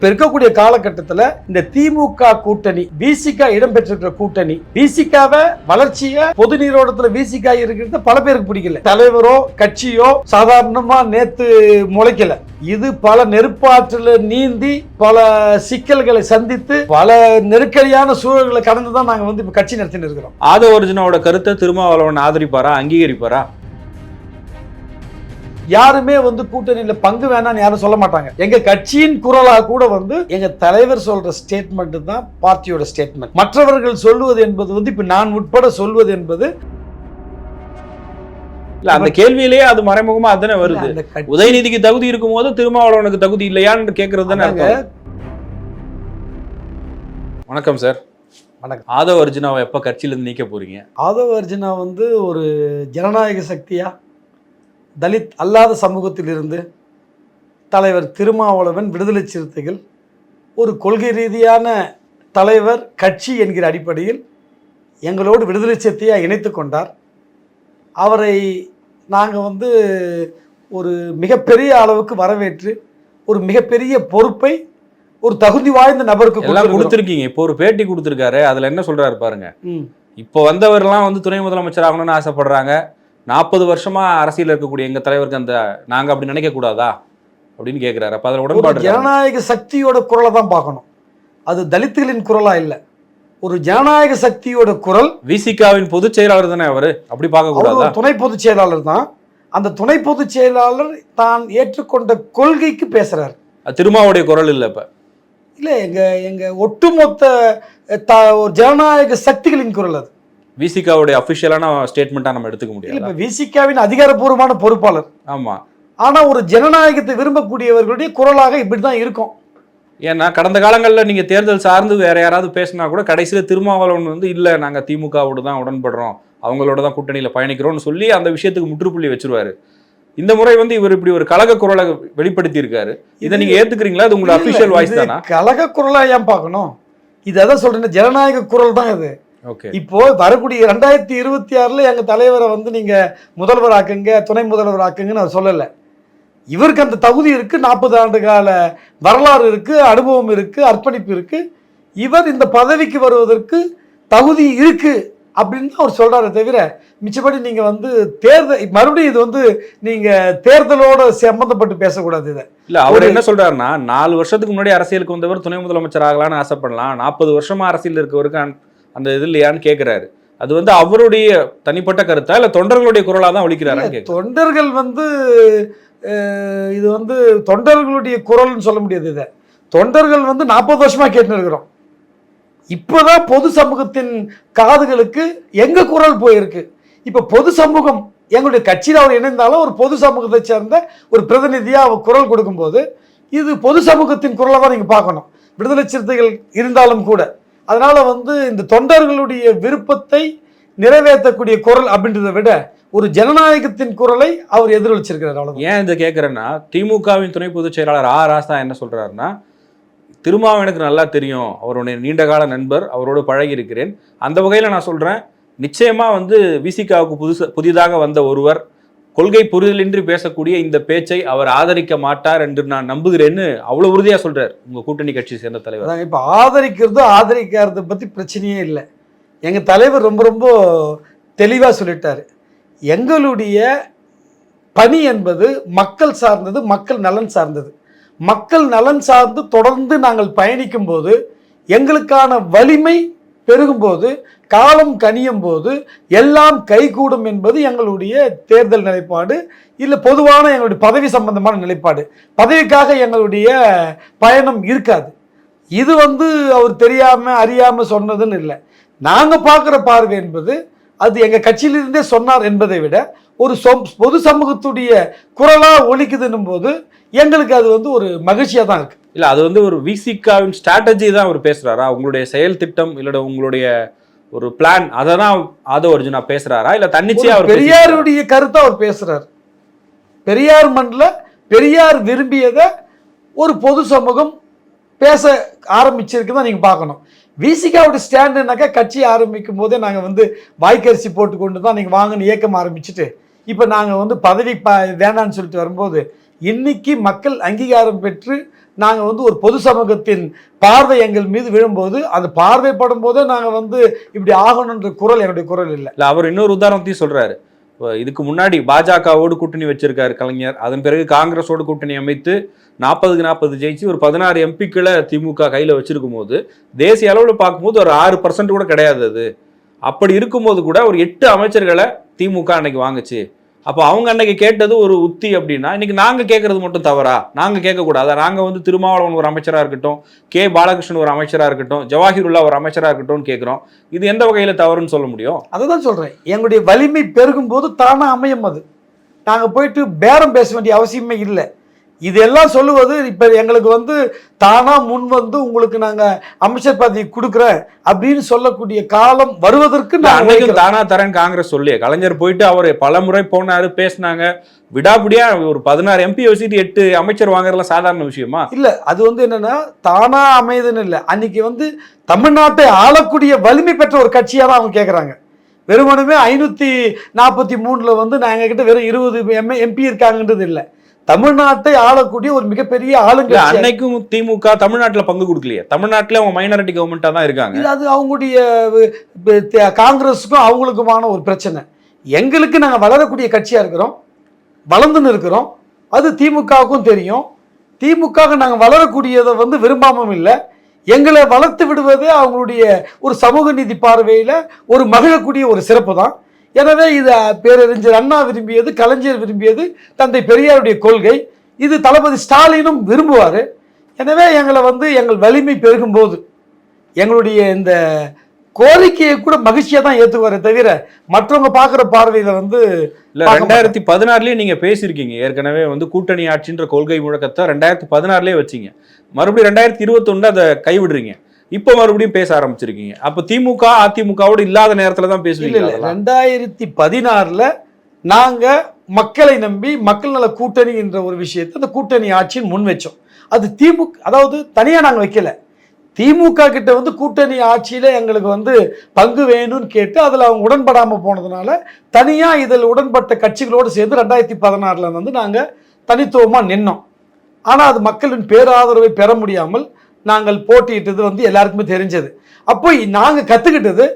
இப்போ இருக்கக்கூடிய காலகட்டத்துல இந்த திமுக கூட்டணி பிசிகா இடம்பெற்றிருக்கிற கூட்டணி பிசிகாவை வளர்ச்சிய பொது நீரோட்டத்துல பிசிகா இருக்கிறது பல பேருக்கு பிடிக்கல. தலைவரோ கட்சியோ சாதாரணமா நேத்து முளைக்கல. இது பல நெருப்பாற்றில் நீந்தி பல சிக்கல்களை சந்தித்து பல நெருக்கடியான சூழல்களை கடந்து தான் நாங்க வந்து இப்போ கட்சி நடத்தின்னு இருக்கிறோம். ஆதவ கருத்தை திருமாவளவன் ஆதரிப்பாரா அங்கீகரிப்பாரா? யாருமே வந்து கூட்டணியில பங்கு வேணாம்னு யாரும் சொல்ல மாட்டாங்க. எங்க கட்சியின் குரலா கூட வந்து எங்க தலைவர் சொல்ற ஸ்டேட்மெண்ட் தான் பார்ட்டியோட ஸ்டேட்மெண்ட் மற்றவர்கள் சொல்லுவது என்பது வந்து இப்ப நான் உட்பட சொல்வது என்பது இல்ல அந்த கேள்வியிலேயே அது மறைமுகமா அதுதானே வருது. உதயநிதிக்கு தகுதி இருக்கும் போது திருமாவளவனுக்கு தகுதி இல்லையான்னு கேட்கறது தானே. வணக்கம் சார். வணக்கம். ஆதவ அர்ஜுனாவை எப்ப கட்சியில இருந்து நீக்க போறீங்க? ஆதவ அர்ஜுனா வந்து ஒரு ஜனநாயக சக்தியா? தலித் அல்லாத சமூகத்திலிருந்து தலைவர் திருமாவளவன் விடுதலை சிறுத்தைகள் ஒரு கொள்கை ரீதியான தலைவர் கட்சி என்கிற அடிப்படையில் எங்களோடு விடுதலை சிறுத்தையாக இணைத்து கொண்டார். அவரை நாங்கள் வந்து ஒரு மிகப்பெரிய அளவுக்கு வரவேற்று ஒரு மிகப்பெரிய பொறுப்பை ஒரு தகுதி வாய்ந்த நபருக்கு எல்லாம். கொடுத்துருக்கீங்க. இப்போ ஒரு பேட்டி கொடுத்துருக்காரு. அதுல என்ன சொல்றாரு பாருங்க. ம். இப்போ வந்தவர்லாம் வந்து துணை முதலமைச்சர் ஆகணும்னு ஆசைப்படுறாங்க. நாற்பது வருஷமா அரசியல் இருக்கக்கூடிய எங்க தலைவருக்கு அந்த நாங்க அப்படி நினைக்க கூடாதா அப்படின்னு கேக்குறாரு. அப்ப அதுல உடன்பாடு? ஜனநாயக சக்தியோட குரலை தான் பார்க்கணும். அது தலித்துகளின் குரலா இல்லை. ஒரு ஜனநாயக சக்தியோட குரல் விசிகாவின் பொதுச் செயலாளர் தானே அவரு? அப்படி பார்க்க அவர் கூடாதா? ஒரு துணை பொதுச் செயலாளர் தான். அந்த துணை பொதுச் செயலாளர் தான் ஏற்றுக்கொண்ட கொள்கைக்கு பேசுறாரு. அது திருமாவுடைய குரல் இல்ல இப்ப. இல்ல எங்க எங்க ஒட்டுமொத்த த- ஒரு ஜனநாயக சக்திகளின் குரல் அது. விசிகாவுடைய அபிஷியலான ஸ்டேட்மெண்ட்டா நம்ம எடுத்துக்க முடியாது? இப்ப விசிகாவின் அதிகாரப்பூர்வமான பொறுப்பாளர். ஆமா. ஆனா ஒரு ஜனநாயகத்தை விரும்பக்கூடியவர்களுடைய குரலாக இப்படிதான் இருக்கும். ஏன்னா கடந்த காலங்கள்ல நீங்க தேர்தல் சார்ந்து வேற யாராவது பேசினா கூட கடைசியில திருமாவளவன் வந்து இல்ல நாங்க திமுகவோட தான் உடன்படுறோம். அவங்களோட தான் கூட்டணியில பயணிக்கிறோம்னு சொல்லி அந்த விஷயத்துக்கு முற்றுப்புள்ளி வச்சிருவாரு. இந்த முறை வந்து இவர் இப்படி ஒரு கழக குரலை வெளிப்படுத்தி இருக்காரு இதை நீங்க ஏத்துக்கிறீங்களா? இது உங்களோட அபிஷியல் வாய்ஸ் தானா? கழக குரலா ஏன் பார்க்கணும்? இது அதான் சொல்றேன் ஜனநாயக குரல் தான் இது. இப்போ வரக்கூடிய ரெண்டாயிரத்தி இருபத்தி ஆறுல எங்க தலைவரை வந்து நீங்க முதல்வர் ஆக்குங்க துணை முதல்வர் ஆக்குங்கன்னு அவர் சொல்லல. இவருக்கு அந்த தகுதி இருக்கு நாற்பது ஆண்டு கால வரலாறு இருக்கு அனுபவம் இருக்கு அர்ப்பணிப்பு இருக்கு. இவர் இந்த பதவிக்கு வருவதற்கு தகுதி இருக்கு அப்படின்னு தான் அவர் சொல்றாரு தவிர மிச்சப்படி நீங்க வந்து தேர்தல் மறுபடியும் இது வந்து நீங்க தேர்தலோட சம்பந்தப்பட்டு பேசக்கூடாது இதை. இல்ல அவர் என்ன சொல்றாருன்னா நாலு வருஷத்துக்கு முன்னாடி அரசியலுக்கு வந்தவர் துணை முதலமைச்சர் ஆகலாம்னு ஆசைப்படலாம் நாற்பது வருஷமா அரசியல் இருக்கவருக்கு அந்த- இது இல்லையான்னு கேக்குறாரு. அது வந்து அவருடைய தனிப்பட்ட கருத்தா இல்ல தொண்டர்களுடைய குரலா தான் கேக்குறேன் தொண்டர்கள் வந்து இது வந்து தொண்டர்களுடைய குரல்னு சொல்ல முடியாது இதை. தொண்டர்கள் வந்து நாற்பது வருஷமா கேட்டுன்னு இருக்கிறோம் இப்போதான் பொது சமூகத்தின் காதுகளுக்கு எங்க குரல் போயிருக்கு? இப்ப பொது சமூகம் எங்களுடைய கட்சியில் அவர் இணைந்தாலும் ஒரு பொது சமூகத்தை சேர்ந்த ஒரு பிரதிநிதியா அவர் குரல் கொடுக்கும்போது இது பொது சமூகத்தின் குரலை தான் நீங்க பார்க்கணும். விடுதலை சிறுத்தைகள் இருந்தாலும் கூட. அதனால் வந்து இந்த தொண்டர்களுடைய விருப்பத்தை நிறைவேற்றக்கூடிய குரல் அப்படின்றத விட ஒரு ஜனநாயகத்தின் குரலை அவர் எதிரொலிச்சிருக்கிறார் அவ்வளோ ஏன் இதை கேட்குறேன்னா திமுகவின் துணை பொதுச் செயலாளர் ஆ ராசா என்ன சொல்கிறாருன்னா திருமாவனுக்கு நல்லா தெரியும் அவருடைய நீண்டகால நண்பர் அவரோடு பழகி இருக்கிறேன். அந்த வகையில் நான் சொல்கிறேன் நிச்சயமாக வந்து விசிகாவுக்கு புதுசு புதிதாக வந்த ஒருவர் கொள்கை புரிதலின்றி பேசக்கூடிய இந்த பேச்சை அவர் ஆதரிக்க மாட்டார் என்று நான் நம்புகிறேன்னு அவ்வளவு உறுதியா சொல்கிறார் உங்க கூட்டணி கட்சி சேர்ந்த தலைவர். அதாங்க இப்போ ஆதரிக்கிறது ஆதரிக்காததை பற்றி பிரச்சனையே இல்லை. எங்கள் தலைவர் ரொம்ப ரொம்ப தெளிவாக சொல்லிட்டாரு. எங்களுடைய பணி என்பது மக்கள் சார்ந்தது மக்கள் நலன் சார்ந்தது. மக்கள் நலன் சார்ந்து தொடர்ந்து நாங்கள் பயணிக்கும் போது எங்களுக்கான வலிமை பெருகும்போது காலம் கனியும் போது எல்லாம் கைகூடும் என்பது எங்களுடைய தேர்தல் நிலைப்பாடு இல்லை பொதுவான எங்களுடைய பதவி சம்பந்தமான நிலைப்பாடு. பதவிக்காக எங்களுடைய பயணம் இருக்காது. இது வந்து அவர் தெரியாமல் அறியாமல் சொன்னதுன்னு இல்லை. நாங்கள் பார்க்குற பார்வை என்பது அது எங்கள் கட்சியிலிருந்தே சொன்னார் என்பதை விட ஒரு சொம் பொது சமூகத்துடைய குரலாக ஒழிக்குதுன்னும் போது எங்களுக்கு அது வந்து ஒரு மகிழ்ச்சியாக தான் இருக்குது இல்லை அது வந்து ஒரு விசிகாவின் ஸ்ட்ராட்டஜி தான் அவர் பேசுறாரா? உங்களுடைய செயல் திட்டம் இல்ல உங்களுடைய ஒரு பிளான் அதை தான் ஆதோ அர்ஜுனா பேசுறாரா? இல்ல தன்னிச்சையாக அவர் பெரியாருடைய கருத்தை அவர் பேசுகிறார் பெரியார் மண்ணில் பெரியார் விரும்பியதை ஒரு பொது சமூகம் பேச ஆரம்பிச்சிருக்கு தான் நீங்கள் பார்க்கணும் விசிகாவோட ஸ்டாண்டுனாக்கா கட்சி ஆரம்பிக்கும் போதே நாங்கள் வந்து வாய்க்கரிசி போட்டு கொண்டு தான் நீங்கள் வாங்கன்னு இயக்கம் ஆரம்பிச்சுட்டு இப்போ நாங்கள் வந்து பதவி ப வேணான்னு சொல்லிட்டு வரும்போது இன்னைக்கு மக்கள் அங்கீகாரம் பெற்று நாங்கள் வந்து ஒரு பொது சமூகத்தின் பார்வை எங்கள் மீது விழும்போது அந்த பார்வைப்படும் போதே நாங்கள் வந்து இப்படி ஆகணுன்ற குரல் என்னுடைய குரல் இல்லை. இல்லை அவர் இன்னொரு உதாரணத்தையும் சொல்கிறாரு இப்போ இதுக்கு முன்னாடி பாஜகவோடு கூட்டணி வச்சிருக்காரு கலைஞர். அதன் பிறகு காங்கிரஸோடு கூட்டணி அமைத்து நாற்பதுக்கு நாற்பது ஜெயிச்சு ஒரு பதினாறு எம்பிக்களை திமுக கையில் வச்சிருக்கும் போது தேசிய அளவில் பார்க்கும்போது ஒரு ஆறு பர்சன்ட் கூட கிடையாது அது. அப்படி இருக்கும்போது கூட ஒரு எட்டு அமைச்சர்களை திமுக அன்னைக்கு வாங்குச்சு. அப்போ அவங்க அன்னைக்கு கேட்டது ஒரு உத்தி அப்படின்னா இன்னைக்கு நாங்கள் கேட்கறது மட்டும் தவறா? நாங்கள் கேட்கக்கூடாது நாங்கள் வந்து திருமாவளவன் ஒரு அமைச்சராக இருக்கட்டும் கே. பாலகிருஷ்ணன் ஒரு அமைச்சராக இருக்கட்டும் ஜவாஹிருல்லா ஒரு அமைச்சராக இருக்கட்டும் கேட்குறோம் இது எந்த வகையில் தவறுன்னு சொல்ல முடியும்? அதை தான் சொல்கிறேன் எங்களுடைய வலிமை பெருகும் போது தானாக அமையும் அது. நாங்கள் போயிட்டு பேரம் பேச வேண்டிய அவசியமே இல்லை. இதெல்லாம் சொல்லுவது இப்போ எங்களுக்கு வந்து தானாக முன் வந்து உங்களுக்கு நாங்கள் அமைச்சர் பதவி கொடுக்குறேன் அப்படின்னு சொல்லக்கூடிய காலம் வருவதற்கு அன்னைக்கும் தானா தரேன் காங்கிரஸ் சொல்லி கலைஞர் போயிட்டு அவர் பல முறை போனாரு பேசினாங்க. விடாபிடியா ஒரு பதினாறு எம்பி வச்சுட்டு எட்டு அமைச்சர் வாங்குறதுலாம் சாதாரண விஷயமா? இல்லை அது வந்து என்னன்னா தானா அமையுதுன்னு இல்லை. அன்னைக்கு வந்து தமிழ்நாட்டை ஆளக்கூடிய வலிமை பெற்ற ஒரு கட்சியாக தான் அவங்க கேட்குறாங்க வெறுமனுமே ஐநூற்றி நாற்பத்தி மூணில் வந்து நாங்கள் கிட்ட வெறும் இருபது எம் எம்பி இருக்காங்கன்றது இல்லை. தமிழ்நாட்டை ஆளக்கூடிய ஒரு மிகப்பெரிய ஆளுங்க அன்னைக்கும் திமுக தமிழ்நாட்டுல பங்கு கொடுக்கலையே. தமிழ்நாட்டுல அவங்க மைனாரிட்டி கவர்மெண்டா தான் இருக்காங்க. இது அது அவங்களுடைய காங்கிரஸுக்கும் அவங்களுக்குமான ஒரு பிரச்சனை. எங்களுக்கு நாங்கள் வளரக்கூடிய கட்சியாக இருக்கிறோம். வளர்ந்துன்னு இருக்கிறோம். அது திமுகவுக்கும் தெரியும். திமுக நாங்கள் வளரக்கூடியதை வந்து விரும்பாமல் இல்லை. எங்களை வளர்த்து விடுவதே அவங்களுடைய ஒரு சமூக நீதி பார்வையில் ஒரு மகிழக்கூடிய ஒரு சிறப்பு தான். எனவே இது பேரறிஞர் அண்ணா விரும்பியது கலைஞர் விரும்பியது தந்தை பெரியாருடைய கொள்கை. இது தளபதி ஸ்டாலினும் விரும்புவார். எனவே எங்களை வந்து எங்கள் வலிமை பெருகும்போது எங்களுடைய இந்த கோரிக்கையை கூட மகிழ்ச்சியாக தான் ஏற்றுக்குவாரே தவிர மற்றவங்க பார்க்குற பார்வையில் வந்து இல்ல ரெண்டாயிரத்தி பதினாறுலயே நீங்க பேசியிருக்கீங்க. ஏற்கனவே வந்து கூட்டணி ஆட்சின்ற கொள்கை முழக்கத்தை ரெண்டாயிரத்தி பதினாறுலயே வச்சீங்க. மறுபடியும் ரெண்டாயிரத்தி இருபத்தொன்னு அதை கைவிடுறீங்க. இப்போ மறுபடியும் பேச ஆரம்பிச்சிருக்கீங்க. அப்ப திமுக அதிமுகவோடு இல்லாத நேரத்துல தான் பேசுவீங்க. ரெண்டாயிரத்தி பதினாறில் நாங்கள் மக்களை நம்பி மக்கள் நல கூட்டணி என்ற ஒரு விஷயத்தை அந்த கூட்டணி ஆட்சியின் முன் வச்சோம். அது திமுக அதாவது தனியாக நாங்கள் வைக்கல. திமுக கிட்ட வந்து கூட்டணி ஆட்சியில் எங்களுக்கு வந்து பங்கு வேணும்னு கேட்டு அதில் அவங்க உடன்படாமல் போனதுனால தனியாக இதில் உடன்பட்ட கட்சிகளோடு சேர்ந்து ரெண்டாயிரத்தி பதினாறில் வந்து நாங்கள் தனித்துவமாக நின்னோம். ஆனால் அது மக்களின் பேராதரவை பெற முடியாமல் நாங்கள் போட்டியிட்டது வந்து எல்லாருக்குமே தெரிஞ்சது. அப்போ நாங்கள் கற்றுக்கிட்டது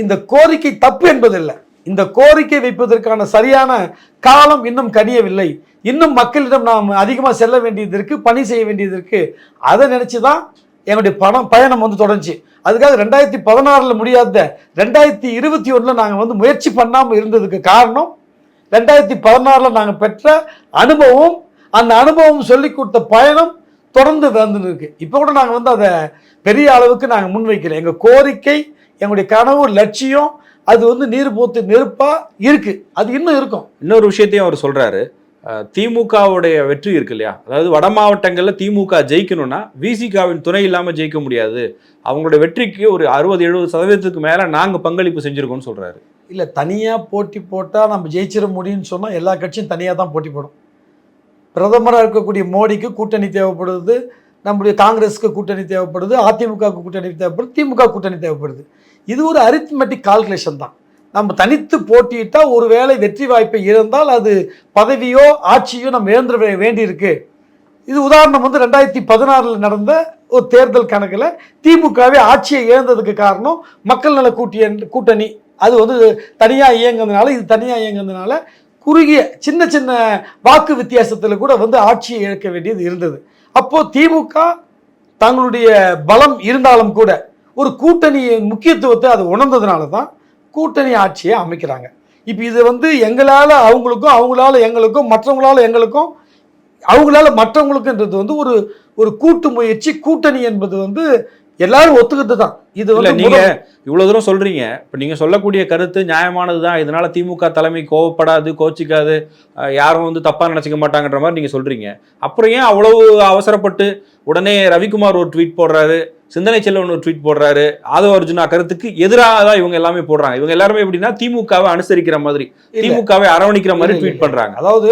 இந்த கோரிக்கை தப்பு என்பதில்லை. இந்த கோரிக்கை வைப்பதற்கான சரியான காலம் இன்னும் கனியவில்லை. இன்னும் மக்களிடம் நாம் அதிகமாக செல்ல வேண்டியது இருக்குது பணி செய்ய வேண்டியது இருக்குது அதை நினச்சி தான் என்னுடைய பணம் பயணம் வந்து தொடர்ந்துச்சு. அதுக்காக ரெண்டாயிரத்தி பதினாறில் முடியாத ரெண்டாயிரத்தி இருபத்தி ஒன்றில் நாங்கள் வந்து முயற்சி பண்ணாமல் இருந்ததுக்கு காரணம் ரெண்டாயிரத்தி பதினாறில் நாங்கள் பெற்ற அனுபவம். அந்த அனுபவம் சொல்லி கொடுத்த பயணம் தொடர்ந்து வந்துன்னு இருக்கு. இப்போ கூட நாங்கள் வந்து அதை பெரிய அளவுக்கு நாங்கள் முன்வைக்கல. எங்கள் கோரிக்கை எங்களுடைய கனவு லட்சியம் அது வந்து நீர் போத்து நெருப்பா இருக்கு. அது இன்னும் இருக்கும். இன்னொரு விஷயத்தையும் அவர் சொல்றாரு. அஹ், திமுகவுடைய வெற்றி இருக்கு இல்லையா? அதாவது வட மாவட்டங்கள்ல திமுக ஜெயிக்கணும்னா விசிகாவின் துணை இல்லாம ஜெயிக்க முடியாது. அவங்களோட வெற்றிக்கு ஒரு அறுபது எழுபது சதவீதத்துக்கு மேல நாங்க பங்களிப்பு செஞ்சிருக்கோம்னு சொல்றாரு. இல்லை தனியாக போட்டி போட்டால் நம்ம ஜெயிச்சிட முடியும்னு சொன்னால் எல்லா கட்சியும் தனியாக தான் போட்டி போடும். பிரதமராக இருக்கக்கூடிய மோடிக்கு கூட்டணி தேவைப்படுது நம்முடைய காங்கிரஸுக்கு கூட்டணி தேவைப்படுது அதிமுகவுக்கு கூட்டணி தேவைப்படுது திமுக கூட்டணி தேவைப்படுது. இது ஒரு அரித்மெட்டிக் கால்குலேஷன் தான். நம்ம தனித்து போட்டியிட்டால் ஒருவேளை வெற்றி வாய்ப்பை இருந்தால் அது பதவியோ ஆட்சியோ நம்ம இழந்துட வேண்டியிருக்கு. இது உதாரணம் வந்து ரெண்டாயிரத்தி பதினாறில் நடந்த ஒரு தேர்தல் கணக்கில் திமுகவே ஆட்சியை இழந்ததுக்கு காரணம் மக்கள் நல கூட்டிய கூட்டணி. அது வந்து தனியாக இயங்குனதுனால இது தனியாக இயங்குனதுனால குறுகிய சின்ன சின்ன வாக்கு வித்தியாசத்தில் கூட வந்து ஆட்சியை இழக்க வேண்டியது இருந்தது. அப்போது திமுக தங்களுடைய பலம் இருந்தாலும் கூட ஒரு கூட்டணியின் முக்கியத்துவத்தை அது உணர்ந்ததுனால தான் கூட்டணி ஆட்சியை அமைக்கிறாங்க. இப்போ இது வந்து எங்களால் அவங்களுக்கும் அவங்களால எங்களுக்கும் மற்றவங்களால எங்களுக்கும் அவங்களால மற்றவங்களுக்குன்றது வந்து ஒரு ஒரு கூட்டு முயற்சி கூட்டணி என்பது வந்து எல்லாரும் ஒத்துக்கிட்டு தான் இது இல்ல வந்து நீங்க இவ்வளவு தூரம் சொல்றீங்க. இப்ப நீங்க சொல்லக்கூடிய கருத்து நியாயமானது தான் இதனால திமுக தலைமை கோவப்படாது கோச்சிக்காது யாரும் வந்து தப்பா நினைச்சுக்க மாட்டாங்கன்ற மாதிரி நீங்க சொல்றீங்க. அப்புறம் ஏன் அவ்வளவு அவசரப்பட்டு உடனே ரவிக்குமார் ஒரு ட்வீட் போடுறாரு சிந்தனை செல்வன் ஒரு ட்வீட் போடுறாரு ஆதவ அர்ஜுனா கருத்துக்கு எதிராக தான் இவங்க எல்லாமே போடுறாங்க. இவங்க எல்லாருமே எப்படின்னா திமுகவை அனுசரிக்கிற மாதிரி. திமுகவை அரவணிக்கிற மாதிரி ட்வீட். பண்றாங்க. அதாவது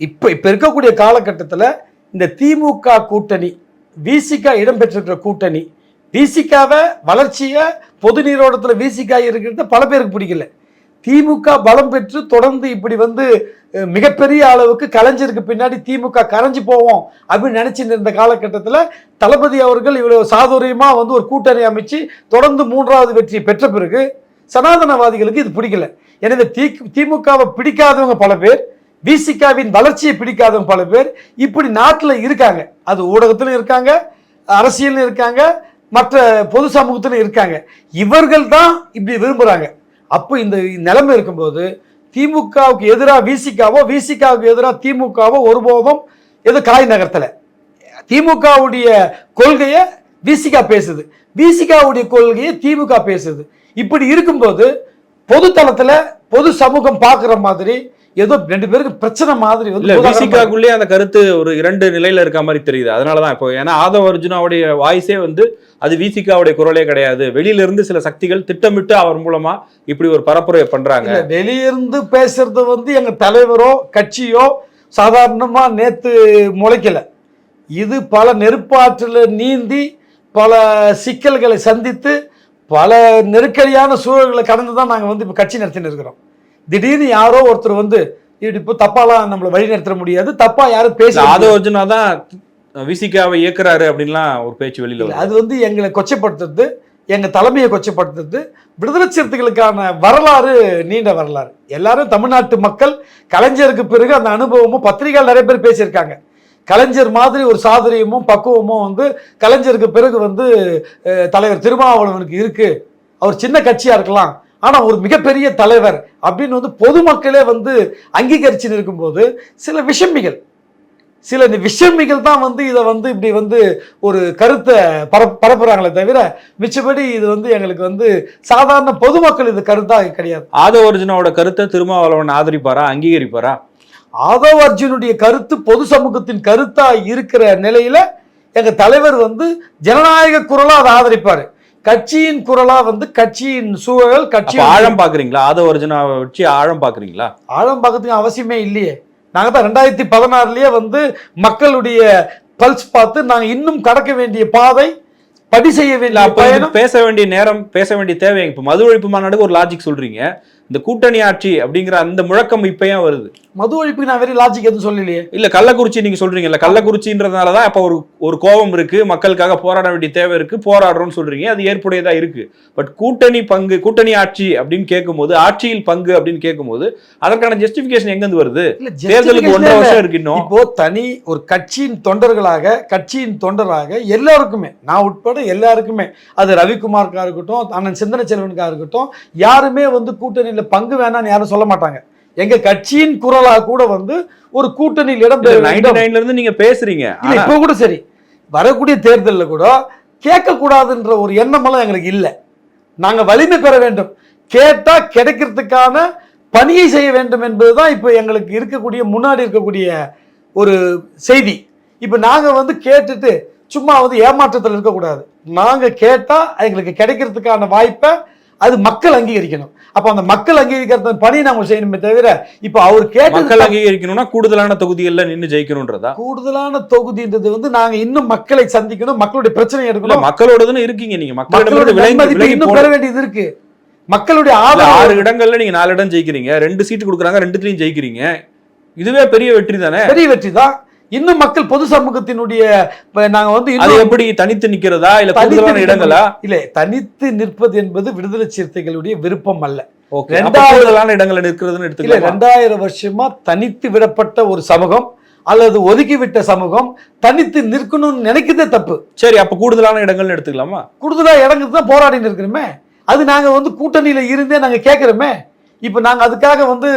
இப்போ இப்போ இருக்கக்கூடிய காலகட்டத்தில் இந்த திமுக கூட்டணி விசிகா இடம்பெற்றிருக்கிற கூட்டணி. விசிகாவை வளர்ச்சியை பொது நீரோட்டத்தில் விசிகா இருக்கிறது பல பேருக்கு பிடிக்கல. திமுக பலம் பெற்று தொடர்ந்து இப்படி வந்து மிகப்பெரிய அளவுக்கு கலைஞருக்கு பின்னாடி திமுக கரைஞ்சு போவோம் அப்படின்னு நினைச்சிட்டு இருந்த காலகட்டத்தில் தளபதி அவர்கள் இவ்வளோ சாதுரியமாக வந்து ஒரு கூட்டணி அமைச்சு தொடர்ந்து மூன்றாவது வெற்றியை பெற்ற பிறகு சனாதனவாதிகளுக்கு இது பிடிக்கல. எனவே தி திமுகவை பிடிக்காதவங்க பல பேர் விசிகாவின் வளர்ச்சியை பிடிக்காதவங்க பல பேர் இப்படி நாட்டில் இருக்காங்க. அது ஊடகத்திலும் இருக்காங்க அரசியலும் இருக்காங்க மற்ற பொது சமூகத்திலும் இருக்காங்க. இவர்கள் தான் இப்படி விரும்புகிறாங்க அப்போ இந்த நிலைமை இருக்கும்போது திமுகவுக்கு எதிராக விசிகாவோ விசிகாவுக்கு எதிராக திமுகவோ ஒருபோதும் எது காய் நகரத்தில். திமுகவுடைய கொள்கையை விசிகா பேசுது. விசிகாவுடைய கொள்கையை திமுக பேசுது. இப்படி இருக்கும்போது பொது தளத்தில் பொது சமூகம் பார்க்குற மாதிரி ஏதோ ரெண்டு பேருக்கு பிரச்சனை மாதிரி வந்து. விசிகாக்குள்ளே அந்த கருத்து ஒரு இரண்டு நிலையில இருக்க மாதிரி தெரியுது. அதனாலதான் இப்போ ஏன்னா ஆதவ அர்ஜுனாவுடைய வாய்ஸே வந்து அது விசிகாவுடைய குரலே கிடையாது. வெளியில இருந்து சில சக்திகள் திட்டமிட்டு அவர் மூலமா இப்படி ஒரு பரப்புரையை பண்றாங்க. வெளியிருந்து பேசுறது வந்து எங்க தலைவரோ கட்சியோ சாதாரணமா நேத்து முளைக்கல. இது பல நெருப்பாற்றில் நீந்தி பல சிக்கல்களை சந்தித்து பல நெருக்கடியான சூழல்களை கடந்து தான் நாங்கள் வந்து இப்போ கட்சி நடத்தின்னு இருக்கிறோம். திடீர்னு யாரோ ஒருத்தர் வந்து இப்போ தப்பாலாம் நம்மளை வழி நடத்த முடியாது. தப்பா யாரும் பேச ஆதவ அர்ஜுனா தான் விசிகாவை இயக்குறாரு அப்படின்லாம் ஒரு பேச்சு வெளியில. அது வந்து எங்களை கொச்சைப்படுத்துறது எங்க தலைமையை கொச்சைப்படுத்துறது விடுதலை சிறுத்தைகளுக்கான வரலாறு நீண்ட வரலாறு. எல்லாரும் தமிழ்நாட்டு மக்கள் கலைஞருக்கு பிறகு அந்த அனுபவமும் பத்திரிகைகள் நிறைய பேர் பேசியிருக்காங்க. கலைஞர் மாதிரி ஒரு சாதுரியமும் பக்குவமும் வந்து கலைஞருக்கு பிறகு வந்து தலைவர் திருமாவளவனுக்கு இருக்கு. அவர் சின்ன கட்சியா இருக்கலாம். ஆனா ஒரு மிகப்பெரிய தலைவர் அப்படின்னு வந்து பொதுமக்களே வந்து அங்கீகரிச்சுன்னு இருக்கும்போது சில விஷமிகள். சில இந்த விஷமிகள் தான் வந்து இதை வந்து இப்படி வந்து ஒரு கருத்தை பரப் பரப்புறாங்களே தவிர மிச்சபடி இது வந்து எங்களுக்கு வந்து சாதாரண பொதுமக்கள் இது கருத்தாக கிடையாது. ஆதவ அர்ஜுனாவோட கருத்தை திருமாவளவன் ஆதரிப்பாரா அங்கீகரிப்பாரா? ஆதவ் அர்ஜுனுடைய கருத்து பொது சமூகத்தின் கருத்தா இருக்கிற நிலையில எங்க தலைவர் வந்து ஜனநாயக குரலா அதை ஆதரிப்பாரு. கட்சியின் குரலா வந்து கட்சியின் சூழல் கட்சி ஆழம் பாக்குறீங்களா ஆதவ அர்ஜுனாவை வச்சு ஆழம் பாக்குறீங்களா ஆழம் பார்க்கறதுக்கு அவசியமே இல்லையே. நாங்கள் தான் ரெண்டாயிரத்தி பதினாறுலயே வந்து மக்களுடைய பல்ஸ் பார்த்து நாங்கள் இன்னும் கடக்க வேண்டிய பாதை படி செய்ய வேண்டிய பேச வேண்டிய நேரம் பேச வேண்டிய தேவை. இப்ப மது ஒழிப்பு மாநாடுக்கு ஒரு லாஜிக் சொல்றீங்க. இந்த கூட்டணி ஆட்சி அப்படிங்கிற அந்த முழக்கம் இப்ப ஏன் வருது. மது ஒழிப்புக்கு நான் வெறும் லாஜிக் எதுவும் சொல்லலையே. இல்ல கள்ளக்குறிச்சி நீங்க சொல்றீங்கல்ல கள்ளக்குறிச்சின்றதுனாலதான் இப்ப ஒரு ஒரு கோபம் இருக்கு மக்களுக்காக போராட வேண்டிய தேவை இருக்கு போராடுறோம்னு சொல்றீங்க அது ஏற்புடையதா இருக்கு. பட் கூட்டணி பங்கு கூட்டணி ஆட்சி அப்படின்னு கேட்கும்போது ஆட்சியில் பங்கு அப்படின்னு கேட்கும்போது அதற்கான ஜஸ்டிபிகேஷன் எங்க இருந்து வருது தேர்தலுக்கு ஒன்றரை. வருஷம் இருக்கு இன்னும். இப்போ தனி ஒரு கட்சியின் தொண்டர்களாக கட்சியின் தொண்டராக எல்லாருக்குமே நான் உட்பட எல்லாருக்குமே அது ரவிக்குமாருக்கா இருக்கட்டும் அண்ணன் சிந்தனை செல்வனுக்கா இருக்கட்டும் யாருமே வந்து கூட்டணியில பங்கு வேணாம்னு யாரும் சொல்ல மாட்டாங்க. எங்க கட்சியின் குரலா கூட வந்து ஒரு கூட்டணியில் இடம் நைன்ல இருந்து நீங்க பேசுறீங்க. இப்போ கூட சரி. வரக்கூடிய தேர்தலில் கூட கேட்கக்கூடாதுன்ற ஒரு எண்ணமெல்லாம் எங்களுக்கு இல்லை. நாங்கள் வலிமை பெற வேண்டும். கேட்டா கிடைக்கிறதுக்கான பணியை செய்ய வேண்டும் என்பதுதான் இப்போ எங்களுக்கு இருக்கக்கூடிய முன்னாடி இருக்கக்கூடிய ஒரு செய்தி. இப்போ நாங்கள் வந்து கேட்டுட்டு சும்மா வந்து ஏமாற்றத்தில் இருக்கக்கூடாது. நாங்கள் கேட்டால் எங்களுக்கு கிடைக்கிறதுக்கான வாய்ப்பை அது மக்கள் அங்கீகரிக்கணும். அப்போ அந்த மக்கள் அங்கீகரிக்கிற பணி நாங்கள் செய்யணுமே தவிர இப்போ அவர் கேட்டது மக்கள் அங்கீகரிக்கணும்னா கூடுதலான தொகுதிகள்ல நின்னு ஜெயிக்கணும்ன்றதா? கூடுதலான தொகுதின்றது வந்து நாங்க இன்னும் மக்களை சந்திக்கணும் மக்களுடைய பிரச்சனை எடுக்கணும். மக்களோடதுன்னு இருக்கீங்க நீங்க. விலகி இன்னும் பெற வேண்டியது இருக்கு. மக்களுடைய ஆறு இடங்கள்ல நீங்க நாலு இடம் ஜெயிக்கிறீங்க. ரெண்டு சீட்டு கொடுக்குறாங்க ரெண்டுத்துலயும் ஜெயிக்கிறீங்க. இதுவே பெரிய வெற்றி தானே? பெரிய வெற்றி தான். இன்னும் மக்கள் பொது சமூகத்தினுடைய நாங்க வந்து அது எப்படி தனித்து நிக்கிறதா? இல்ல கூடுதலான இடங்களா? இல்ல தனித்து நிற்பது என்பது விடுதலை சிறுத்தைகளுடைய விருப்பம் அல்ல. கூடுதலான இடங்களை நிற்கிறதுன்னு இல்ல எடுத்துக்கலாம் ரெண்டாயிரம் வருஷமா தனித்து விடப்பட்ட ஒரு சமூகம் அல்லது ஒதுக்கிவிட்ட சமூகம் தனித்து நிற்கணும்னு நினைக்கிறதே தப்பு. சரி அப்ப கூடுதலான இடங்கள்னு எடுத்துக்கலாமா? கூடுதலா இடங்களுக்கு தான் போராடி இருக்கிறோமே. அது நாங்க வந்து கூட்டணியில இருந்தே நாங்க கேட்கிறோமே. இப்போ நாங்க அதுக்காக வந்து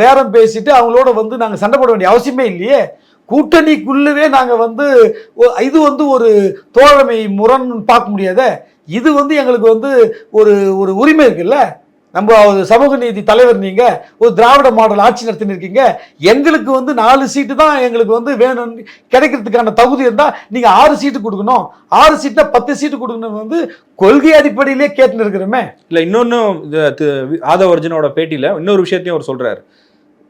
பேரம் பேசிட்டு அவங்களோட வந்து நாங்க சண்டை போட வேண்டிய அவசியமே இல்லையே. கூட்டணிக்குள்ளவே நாங்கள் வந்து இது வந்து ஒரு தோழமை முரண் பார்க்க முடியாத. இது வந்து எங்களுக்கு வந்து ஒரு ஒரு உரிமை இருக்குல்ல? நம்ம ஒரு சமூக நீதி தலைவர் நீங்கள் ஒரு திராவிட மாடல் ஆட்சி நடத்தின்னு இருக்கீங்க. எங்களுக்கு வந்து நாலு சீட்டு தான் எங்களுக்கு வந்து வேணும் கிடைக்கிறதுக்கான தகுதி இருந்தால் நீங்கள் ஆறு சீட்டு கொடுக்கணும். ஆறு சீட்டில் பத்து சீட்டு கொடுக்கணும் வந்து கொள்கை அடிப்படையிலே கேட்டுன்னு இருக்கிறோமே. இல்லை இன்னொன்னு இது ஆதவ அர்ஜுனோட இன்னொரு விஷயத்தையும் அவர் சொல்கிறார்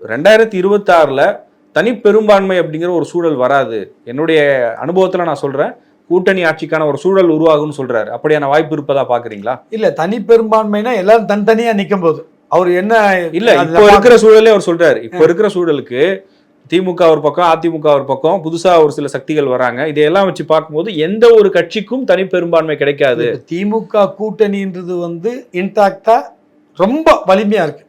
ரெண்டாயிரத்தி இருபத்தாறில் தனி பெரும்பான்மை அப்படிங்கிற ஒரு சூழல் வராது. என்னுடைய அனுபவத்துல நான் சொல்றேன் கூட்டணி ஆட்சிக்கான ஒரு சூழல் உருவாகும்னு சொல்றாரு. அப்படியான வாய்ப்பு இருப்பதா பாக்குறீங்களா? இல்ல தனி பெரும்பான்மைனா எல்லாரும் தனித்தனியா நிற்கும் போது. அவர் என்ன இல்ல இப்போ இருக்கிற சூழலே அவர் சொல்றாரு. இப்போ இருக்கிற சூழலுக்கு திமுக ஒரு பக்கம் அதிமுக ஒரு பக்கம் புதுசா ஒரு சில சக்திகள் வராங்க. இதையெல்லாம் வச்சு பார்க்கும்போது எந்த ஒரு கட்சிக்கும் தனி பெரும்பான்மை கிடைக்காது. திமுக கூட்டணின்றது வந்து இன்டாக்டா ரொம்ப வலிமையா இருக்கு.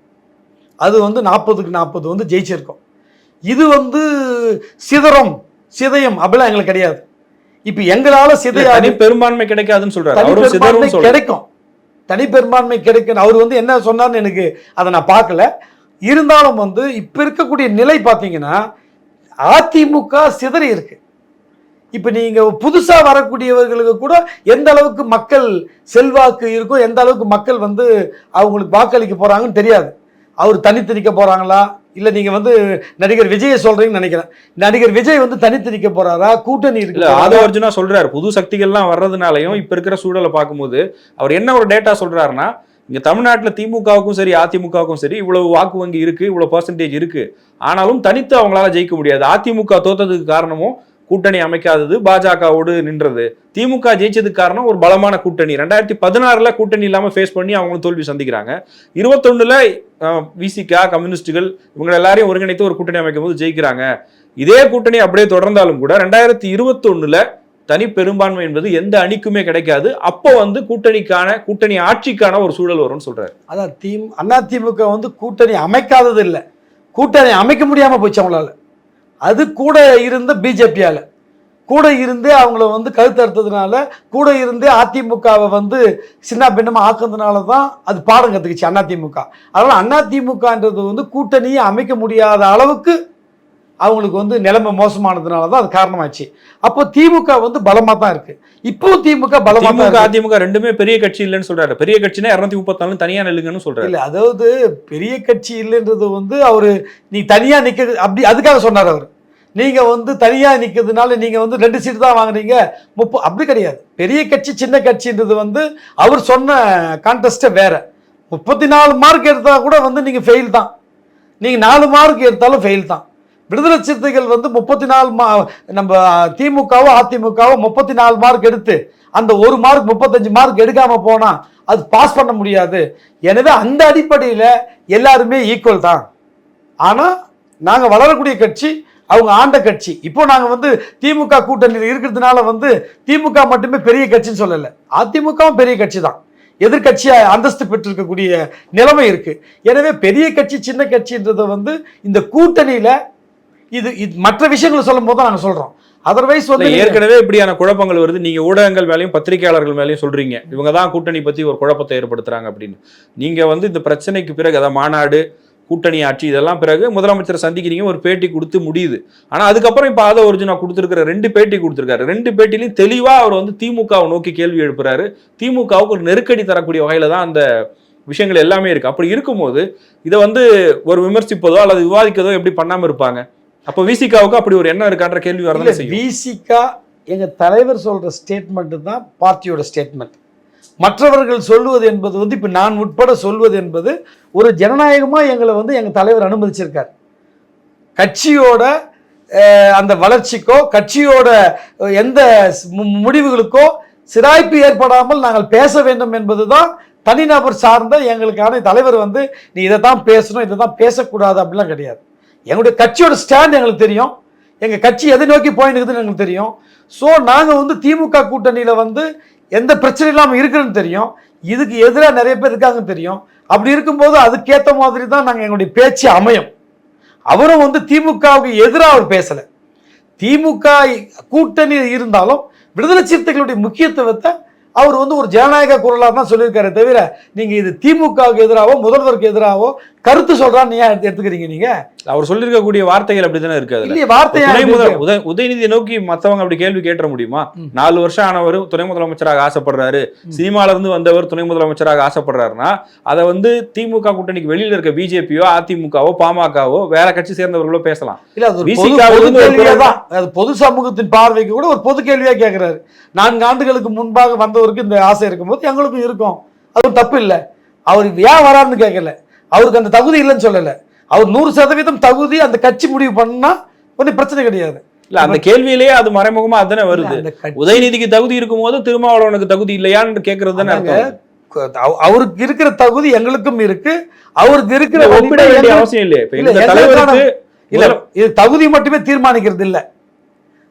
அது வந்து நாற்பதுக்கு நாற்பது வந்து ஜெயிச்சிருக்கோம். இது வந்து சிதறம் சிதயம். அப்படிலாம் எங்களுக்கு கிடையாது. இப்ப எங்களால சிதையாது. பெரும்பான்மை கிடைக்காதுன்னு சொல்றாரு. கிடைக்கும். தனி பெரும்பான்மை கிடைக்கும். அவர் வந்து என்ன சொன்னார்னு எனக்கு அதை நான் பார்க்கல. இருந்தாலும் வந்து இப்ப இருக்கக்கூடிய நிலை பார்த்தீங்கன்னா அதிமுக சிதறி இருக்கு. இப்ப நீங்க புதுசா வரக்கூடியவர்களுக்கு கூட எந்த அளவுக்கு மக்கள் செல்வாக்கு இருக்கோ எந்த அளவுக்கு மக்கள் வந்து அவங்களுக்கு வாக்களிக்க போறாங்கன்னு தெரியாது. அவர் தனித்து நிற்க போறாங்களா? இல்ல நீங்க வந்து நடிகர் விஜயை சொல்றீங்கன்னு நினைக்கிறேன். நடிகர் விஜய் வந்து தனித்து நிற்க போறாரா? கூட்டணி இல்ல இருக்கு ஆதவ அர்ஜுனா சொல்றாரு. புது சக்திகள்லாம் வர்றதுனாலயும் இப்ப இருக்கிற சூழலை பார்க்கும்போது அவர் என்ன ஒரு டேட்டா சொல்றாருன்னா இங்க தமிழ்நாட்டுல திமுகவுக்கும் சரி அதிமுகவுக்கும் சரி இவ்வளவு வாக்கு வங்கி இருக்கு இவ்வளவு பர்சன்டேஜ் இருக்கு. ஆனாலும் தனித்து அவங்களால ஜெயிக்க முடியாது. அதிமுக தோத்ததுக்கு காரணமும் கூட்டணி அமைக்காதது பாஜகவோடு நின்றது. திமுக ஜெயிச்சதுக்கு காரணம் ஒரு பலமான கூட்டணி. ரெண்டாயிரத்தி பதினாறுல கூட்டணி இல்லாம ஃபேஸ் பண்ணி அவங்களும் தோல்வி சந்திக்கிறாங்க. இருபத்தொன்னுல விசிகா கம்யூனிஸ்டுகள் இவங்க எல்லாரையும் ஒருங்கிணைத்து ஒரு கூட்டணி அமைக்கும் போது ஜெயிக்கிறாங்க. இதே கூட்டணி அப்படியே தொடர்ந்தாலும் கூட ரெண்டாயிரத்தி இருபத்தொன்னுல தனி பெரும்பான்மை என்பது எந்த அணிக்குமே கிடைக்காது. அப்போ வந்து கூட்டணிக்கான கூட்டணி ஆட்சிக்கான ஒரு சூழல் வரும்னு சொல்றாரு. அதான் தீம் திமுக வந்து கூட்டணி அமைக்காதது இல்லை கூட்டணி அமைக்க முடியாம போச்சு அவங்களால. அது கூட இருந்த பிஜேபியால கூட இருந்தே அவங்கள வந்து கழுத்தறுத்ததுனால கூட இருந்தே அதிமுகவை வந்து சின்ன பின்னமா ஆக்குனதுனால தான் அது பாடம் கற்றுக்குச்சு அதிமுக அதனால அதிமுகன்றது வந்து கூட்டணியை அமைக்க முடியாத அளவுக்கு அவங்களுக்கு வந்து நிலைமை மோசமானதுனால தான் அது காரணமாச்சு. அப்போ திமுக வந்து பலமா தான் இருக்கு. இப்போ திமுக பலமா தான் திமுக இருக்கு. அதிமுக ரெண்டுமே பெரிய கட்சி இல்லைன்னு சொல்றாரு. பெரிய கட்சினா இருநூத்தி முப்பத்தாலு தனியா நில்லுங்கன்னு சொல்றாரு. இல்ல அதாவது பெரிய கட்சி இல்லைன்றது வந்து அவரு நீ தனியா நிக்கிறது அப்படி அதுக்காக சொன்னார் அவர். நீங்கள் வந்து தனியாக நிற்கிறதுனால நீங்கள் வந்து ரெண்டு சீட்டு தான் வாங்குறீங்க முப்ப அப்படி கிடையாது. பெரிய கட்சி சின்ன கட்சின்றது வந்து அவர் சொன்ன கான்டெஸ்ட்டை வேறு. முப்பத்தி நாலு மார்க் எடுத்தால் கூட வந்து நீங்கள் ஃபெயில் தான். நீங்கள் நாலு மார்க் எடுத்தாலும் ஃபெயில் தான். விடுதலை சிறுத்தைகள் வந்து முப்பத்தி நாலு மா நம்ம திமுகவோ அதிமுகவோ முப்பத்தி நாலு மார்க் எடுத்து அந்த ஒரு மார்க் முப்பத்தஞ்சு மார்க் எடுக்காமல் போனால் அது பாஸ் பண்ண முடியாது. எனவே அந்த அடிப்படையில் எல்லாருமே ஈக்குவல் தான். ஆனால் நாங்கள் வளரக்கூடிய கட்சி அவங்க ஆண்ட கட்சி. இப்போ நாங்கள் வந்து திமுக கூட்டணியில் இருக்கிறதுனால வந்து திமுக மட்டுமே பெரிய கட்சின்னு சொல்லலை. அதிமுகவும் பெரிய கட்சி தான் எதிர்கட்சியா அந்தஸ்து பெற்றிருக்கக்கூடிய நிலைமை இருக்கு. எனவே பெரிய கட்சி சின்ன கட்சின்றதை வந்து இந்த கூட்டணியில இது இது மற்ற விஷயங்களை சொல்லும் போது தான் நாங்கள் சொல்றோம். அதர்வைஸ் வந்து ஏற்கனவே இப்படியான குழப்பங்கள் வருது. நீங்க ஊடகங்கள் மேலயும் பத்திரிகையாளர்கள் மேலயும் சொல்றீங்க. இவங்க தான் கூட்டணி பத்தி ஒரு குழப்பத்தை ஏற்படுத்துறாங்க அப்படின்னு. நீங்க வந்து இந்த பிரச்சனைக்கு பிறகு அதாவது மாநாடு கூட்டணி ஆட்சி இதெல்லாம் பிறகு முதலமைச்சரை சந்திக்கிறீங்க ஒரு பேட்டி கொடுத்து முடியுது. ஆனா அதுக்கப்புறம் இப்ப ஆதவ ஒரிஜினா கொடுத்துருக்கிற ரெண்டு பேட்டி கொடுத்துருக்காரு. ரெண்டு பேட்டிலையும் தெளிவா அவர் வந்து திமுகவை நோக்கி கேள்வி எழுப்புறாரு. திமுகவுக்கு ஒரு நெருக்கடி தரக்கூடிய வகையில தான் அந்த விஷயங்கள் எல்லாமே இருக்கு. அப்படி இருக்கும்போது இதை வந்து ஒரு விமர்சிப்பதோ அல்லது விவாதிக்கதோ எப்படி பண்ணாம இருப்பாங்க? அப்போ விசிகாவுக்கு அப்படி ஒரு எண்ணம் இருக்கான்ற கேள்வி வரதான் விசிகா எங்க தலைவர் சொல்ற ஸ்டேட்மெண்ட் தான் பார்ட்டியோட ஸ்டேட்மெண்ட் மற்றவர்கள் சொல்லுவது என்பது வந்து இப்போ நான் உட்பட சொல்வது என்பது ஒரு ஜனநாயகமாக எங்களை வந்து எங்கள் தலைவர் அனுமதிச்சிருக்கார். கட்சியோட அந்த வளர்ச்சிக்கோ கட்சியோட எந்த மு- முடிவுகளுக்கோ சிராய்ப்பு ஏற்படாமல் நாங்கள் பேச வேண்டும் என்பதுதான் தனிநபர் சார்ந்த எங்களுக்கான தலைவர் வந்து நீ இதை தான் பேசணும் இதை தான் பேசக்கூடாது அப்படிலாம் கிடையாது. எங்களுடைய கட்சியோட ஸ்டாண்ட் எங்களுக்கு தெரியும். எங்கள் கட்சி எதை நோக்கி போயினுக்குதுன்னு எங்களுக்கு தெரியும். ஸோ நாங்கள் வந்து திமுக கூட்டணியில் வந்து எந்த பிரச்சனை இல்லாமல் இருக்குன்னு தெரியும். இதுக்கு எதிராக நிறைய பேர் இருக்காங்கன்னு தெரியும். அப்படி இருக்கும்போது அதுக்கேற்ற மாதிரி தான் நாங்கள் எங்களுடைய பேச்சு அமையும். அவரும் வந்து திமுகவுக்கு எதிராக அவர் பேசலை. திமுக கூட்டணி இருந்தாலும் விடுதலை சிறுத்தைகளுடைய முக்கியத்துவத்தை அவர் வந்து ஒரு ஜனநாயக குரலாக தான் சொல்லியிருக்காரு தவிர நீங்கள் இது திமுகவுக்கு எதிராகவோ முதல்வருக்கு எதிராகவோ கருத்து சொல்றான்னு ஏன் எடுத்து- எடுத்துக்கிறீங்க நீங்க? அவர் சொல்லியிருக்கக்கூடிய வார்த்தைகள் அப்படித்தானே இருக்கு அதுல. இல்லையே. உத- உதயநிதியை நோக்கி மத்தவங்க அப்படி கேள்வி கேட்ட முடியுமா. நாலு வருஷம் ஆனவர் துணை முதலமைச்சராக ஆசைப்படுறாரு. சினிமால இருந்து வந்தவர் துணை முதலமைச்சராக ஆசைப்படுறாருன்னா அதை வந்து திமுக கூட்டணிக்கு வெளியில இருக்க பிஜேபியோ அதிமுகவோ பாமகவோ வேற கட்சி சேர்ந்தவர்களோ பேசலாம். இல்ல அது பொது- சமூகத்தின் பார்வைக்கு கூட ஒரு பொது கேள்வியா கேட்கிறாரு நான்கு ஆண்டுகளுக்கு முன்பாக வந்தவருக்கு இந்த ஆசை இருக்கும்போது எங்களுக்கும் இருக்கும். அது தப்பு இல்லை. அவர் ஏன் வராருன்னு கேட்கல அவருக்கு அந்த தகுதி இல்லைன்னு சொல்லல. அவர் நூறு சதவீதம் தகுதி அந்த கட்சி முடிவு பண்ணா ஒன்றும் பிரச்சனை கிடையாது. இல்ல அந்த கேள்வியிலேயே அது மறைமுகமா அதுதானே வருது. உதயநிதிக்கு தகுதி இருக்கும்போது திருமாவளவனுக்கு தகுதி இல்லையான்னு கேட்கறது தானே அவருக்கு இருக்கிற தகுதி எங்களுக்கும் இருக்கு. அவருக்கு இருக்கிற ஒப்பிட வேண்டிய அவசியம் இல்லையே. இல்ல, இந்த எங்களுக்கான- தலைவருக்கு இல்ல இது தகுதி மட்டுமே தீர்மானிக்கிறது இல்ல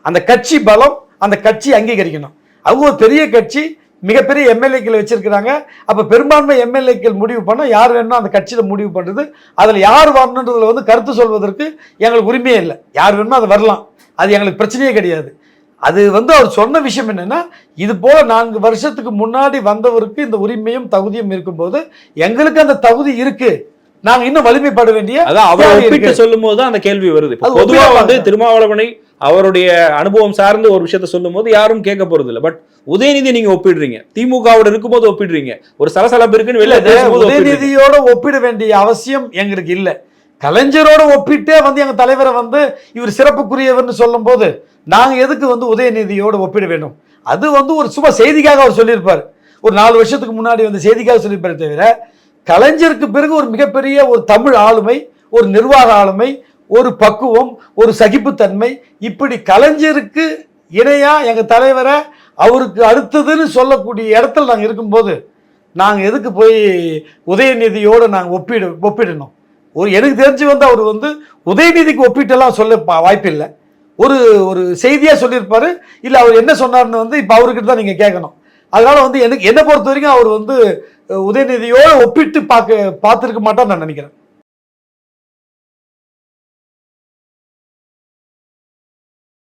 அந்த கட்சி பலம் அந்த கட்சி அங்கீகரிக்கணும். அவங்க பெரிய கட்சி மிகப்பெரிய எம்எல்ஏக்கள் வச்சிருக்கிறாங்க. அப்ப பெரும்பான்மை எம்எல்ஏக்கள் முடிவு பண்ண யார் வேணுமோ அந்த கட்சியில முடிவு பண்றது. அதுல யார் வரணுன்றதுல வந்து கருத்து சொல்வதற்கு எங்களுக்கு உரிமையே இல்லை. யார் வேணுமோ அது வரலாம். அது எங்களுக்கு பிரச்சனையே கிடையாது. அது வந்து அவர் சொன்ன விஷயம் என்னன்னா இது போல நான்கு வருஷத்துக்கு முன்னாடி வந்தவருக்கு இந்த உரிமையும் தகுதியும் இருக்கும்போது எங்களுக்கு அந்த தகுதி இருக்கு. நாங்க இன்னும் வலிமைப்பட வேண்டிய அதான் அவரை. சொல்லும் போது அந்த கேள்வி வருது. பொதுவா வந்து. திருமாவளவனை அவருடைய அனுபவம் சார்ந்து ஒரு விஷயத்த சொல்லும் போது யாரும் கேட்க போறது இல்ல பட் உதயநிதி நீங்க ஒப்பிடுறீங்க. திமுகவோட இருக்கும்போது ஒப்பிடுறீங்க. ஒரு சலசலப்பு இருக்குன்னு ஒப்பிடுறீங்க. உதயநிதியோட ஒப்பிட வேண்டிய அவசியம் எங்களுக்கு இல்ல. கலைஞரோட ஒப்பிட்டே வந்து எங்க தலைவரை வந்து இவர் சிறப்புக்குரியவர்னு சொல்லும்போது நாங்க எதுக்கு வந்து உதயநிதியோட ஒப்பிட வேண்டும்? அது வந்து ஒரு சும்மா செய்திக்காக அவர் சொல்லியிருப்பார். ஒரு நாலு வருஷத்துக்கு முன்னாடி வந்து செய்திக்காக சொல்லியிருப்பாரு தவிர கலைஞருக்கு பிறகு ஒரு மிகப்பெரிய ஒரு தமிழ் ஆளுமை ஒரு நிர்வாக ஆளுமை ஒரு பக்குவம் ஒரு சகிப்புத்தன்மை இப்படி கலைஞருக்கு இணையாக எங்கள் தலைவரை அவருக்கு அடுத்ததுன்னு சொல்லக்கூடிய இடத்துல நாங்கள் இருக்கும்போது நாங்கள் எதுக்கு போய் உதயநிதியோடு நாங்கள் ஒப்பிடு ஒப்பிடணும்? ஒரு எனக்கு தெரிஞ்சு வந்து அவர் வந்து உதயநிதிக்கு ஒப்பிட்டெல்லாம் சொல்ல பா- வாய்ப்பில்லை. ஒரு ஒரு செய்தியாக சொல்லியிருப்பார் இல்லை அவர் என்ன சொன்னார்னு வந்து இப்போ அவர்கிட்ட தான் நீங்கள் கேட்கணும். அதனால வந்து எனக்கு என்னை பொறுத்த வரைக்கும் அவர் வந்து உதயநிதியோடு ஒப்பிட்டு பார்க்க பார்த்துருக்க மாட்டான்னு நான் நினைக்கிறேன்.